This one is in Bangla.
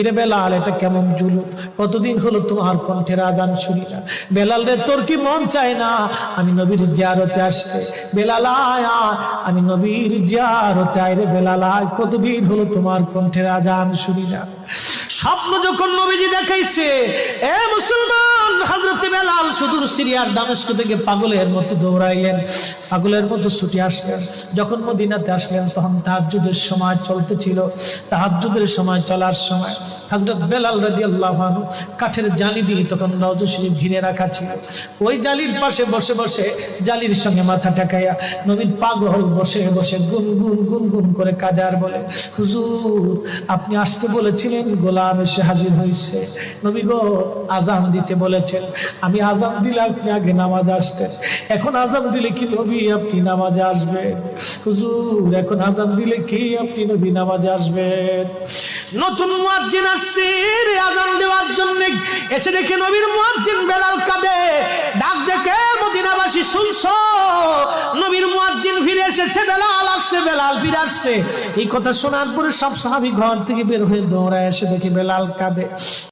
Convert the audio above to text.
ইরে বেলাল, এটা কেমন কতদিন হলো তোমার কণ্ঠের আজান শুনি না। বেলাল রে, তোর কি মন চায় না? আমি নবীর জিয়ারতে আসতে। বেলাল আয় আমি নবীর জিয়ারতে আয় রে বেলাল আয়। কতদিন হলো তোমার কণ্ঠের আজান শুনি না। স্বপ্ন যখন নবীজি দেখাইছে, এ মুসলমান হাজরতে বেলাল সুদূর সিরিয়ার দামেস্ক থেকে পাগলের মতো দৌড়াইলেন, পাগলের মতো ছুটে আসলেন। যখন মদিনাতে আসলেন, তখন তাহাজ্জুদের সময় চলতেছিল। তাহাজ্জুদের সময় চলার সময় হযরত বেলাল রাদিয়াল্লাহু আনহু কাঠের জালি দিয়ে তখন রওজা শরীফ ঘিরে রাখা ছিল। ওই জালির পাশে বসে বসে জালির সঙ্গে মাথা ঠেকাইয়া নবীর পাগল বসে বসে গুন গুন গুন গুন করে কাঁদে আর বলে, হুজুর, আপনি আসতে বলেছিলেন গোলাম এসে হাজির হয়েছে নবী গো আজান দিতে বলেছেন। আমি আজান দিলে আপনি আগে নামাজ আসতেন। এখন আজান দিলে কি নবী আপনি নামাজে আসবেন? হুজুর, এখন আজান দিলে কি আপনি নবী নামাজে আসবেন? নতুন মুয়াজ্জিন আসছে রে আজান দেওয়ার জন্য। এসে দেখে নবীর মুয়াজ্জিন বেলাল কাঁদে। ডাক দেখে, মদিনাবাসী, শুনছো? নবীর মুয়াজ্জিন ফিরে এসেছে, বেলাল আসছে, বেলাল ফিরে আসছে। এই কথা শোনার পরে সব সাহাবী ঘর থেকে বের হয়ে দৌড়ায় এসে দেখে বেলাল কাঁদে।